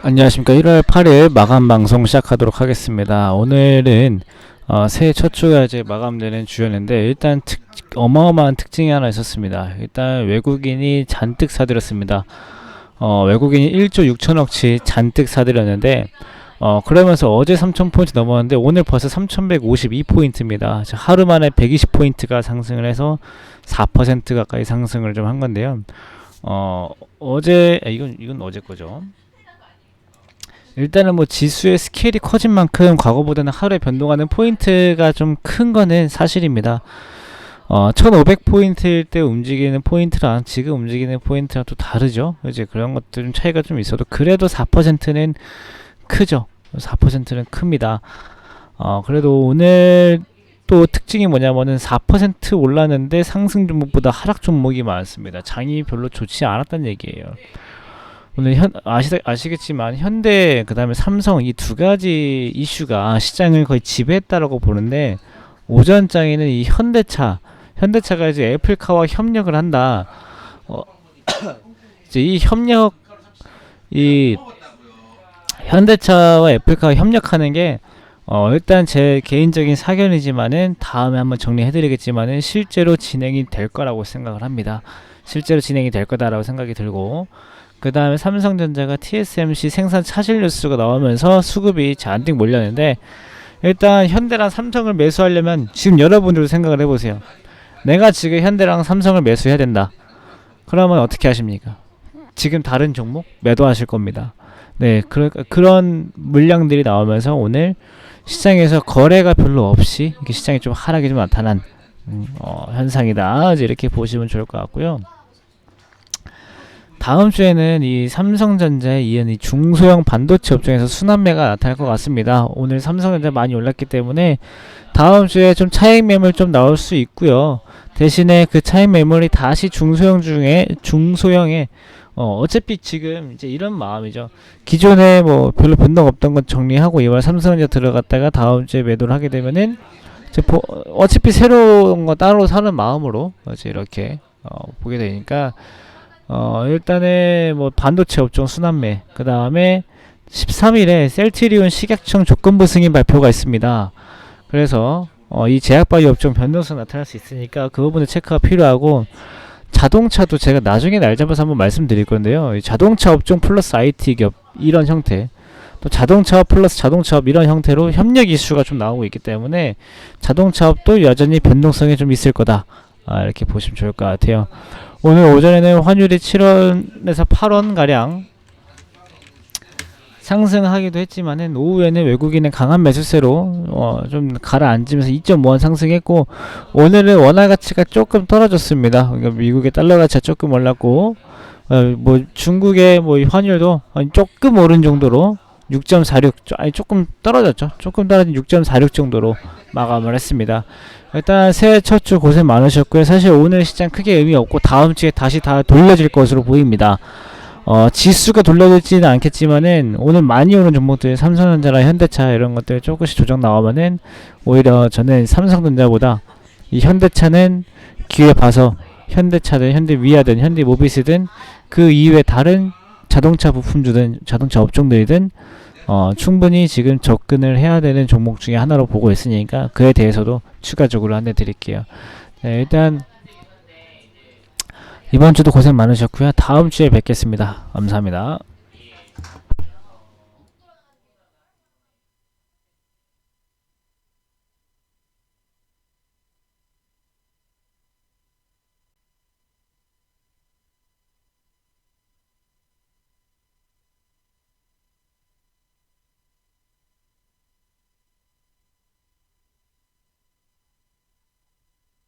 안녕하십니까. 1월 8일 마감 방송 시작하도록 하겠습니다. 오늘은 어, 새해 첫 주가 이제 마감되는 주였는데 일단 특, 어마어마한 특징이 하나 있었습니다. 일단 외국인이 잔뜩 사들였습니다. 어, 외국인이 1조 6천억치 잔뜩 사들였는데 어, 그러면서 어제 3,000포인트 넘었는데 오늘 벌써 3,152포인트입니다. 하루 만에 120포인트가 상승을 해서 4% 가까이 상승을 좀 한 건데요. 어, 어제, 아, 이건, 이건 어제 거죠. 일단은 뭐 지수의 스케일이 커진 만큼 과거보다는 하루에 변동하는 포인트가 좀 큰 거는 사실입니다. 어, 1500포인트일 때 움직이는 포인트랑 지금 움직이는 포인트랑 또 다르죠. 이제 그런 것들 좀 차이가 좀 있어도 그래도 4%는 크죠. 4%는 큽니다. 어, 그래도 오늘 또 특징이 뭐냐면은 4% 올랐는데 상승 종목보다 하락 종목이 많습니다. 장이 별로 좋지 않았다는 얘기예요. 오늘 현 아시 아시겠지만 현대 그다음에 삼성 이 두 가지 이슈가 시장을 거의 지배했다라고 보는데 오전장에는 이 현대차 현대차가 이제 애플카와 협력을 한다. 어, 이제 이 협력 이 현대차와 애플카가 협력하는 게 어, 일단 제 개인적인 사견이지만은 다음에 한번 정리해드리겠지만은 실제로 진행이 될 거라고 생각을 합니다. 실제로 진행이 될 거다라고 생각이 들고 그 다음에 삼성전자가 TSMC 생산 차질 뉴스가 나오면서 수급이 잔뜩 몰렸는데 일단 현대랑 삼성을 매수하려면 지금 여러분들도 생각을 해보세요. 내가 지금 현대랑 삼성을 매수해야 된다. 그러면 어떻게 하십니까? 지금 다른 종목 매도하실 겁니다. 네, 그러, 그런 물량들이 나오면서 오늘 시장에서 거래가 별로 없이 이렇게 시장이 좀 하락이 좀 나타난 음, 어, 현상이다. 이렇게 보시면 좋을 것 같고요. 다음 주에는 이 삼성전자에 이은 이 중소형 반도체 업종에서 순환매가 나타날 것 같습니다. 오늘 삼성전자 많이 올랐기 때문에 다음 주에 좀 차익 매물 좀 나올 수 있고요. 대신에 그 차익 매물이 다시 중소형 중에 중소형에 어, 어차피 지금 이제 이런 마음이죠. 기존에 뭐 별로 변동 없던 건 정리하고 이번 삼성전자 들어갔다가 다음 주에 매도를 하게 되면은 보, 어차피 새로운 거 따로 사는 마음으로 이제 이렇게 어, 보게 되니까 어, 일단은 뭐 반도체 업종 순환매, 그 다음에 13일에 셀트리온 식약청 조건부 승인 발표가 있습니다. 그래서 어, 이 제약바이오 업종 변동성 나타날 수 있으니까 그 부분에 체크가 필요하고 자동차도 제가 나중에 날 잡아서 한번 말씀드릴 건데요. 이 자동차 업종 플러스 IT 기업 이런 형태 또 자동차 플러스 자동차업 이런 형태로 협력 이슈가 좀 나오고 있기 때문에 자동차업도 여전히 변동성이 좀 있을 거다. 아, 이렇게 보시면 좋을 것 같아요. 오늘 오전에는 환율이 7원에서 8원 가량 상승하기도 했지만은 오후에는 외국인의 강한 매수세로 어, 좀 가라앉으면서 2.5원 상승했고 오늘은 원화 가치가 조금 떨어졌습니다. 그러니까 미국의 달러 가치가 조금 올랐고 어, 뭐 중국의 뭐 환율도 조금 오른 정도로 6.46 아니 조금 떨어졌죠. 조금 떨어진 6.46 정도로 마감을 했습니다. 일단 새해 첫 주 고생 많으셨고요. 사실 오늘 시장 크게 의미 없고 다음 주에 다시 다 돌려질 것으로 보입니다. 어, 지수가 돌려질지는 않겠지만은 오늘 많이 오른 종목들 삼성전자나 현대차 이런 것들 조금씩 조정 나오면은 오히려 저는 삼성전자보다 이 현대차는 기회 봐서 현대차든 현대위아든 현대모비스든 그 이외 다른 자동차 부품주든 자동차 업종들이든 어, 충분히 지금 접근을 해야 되는 종목 중에 하나로 보고 있으니까 그에 대해서도 추가적으로 안내 드릴게요. 네, 일단 이번 주도 고생 많으셨고요. 다음 주에 뵙겠습니다. 감사합니다.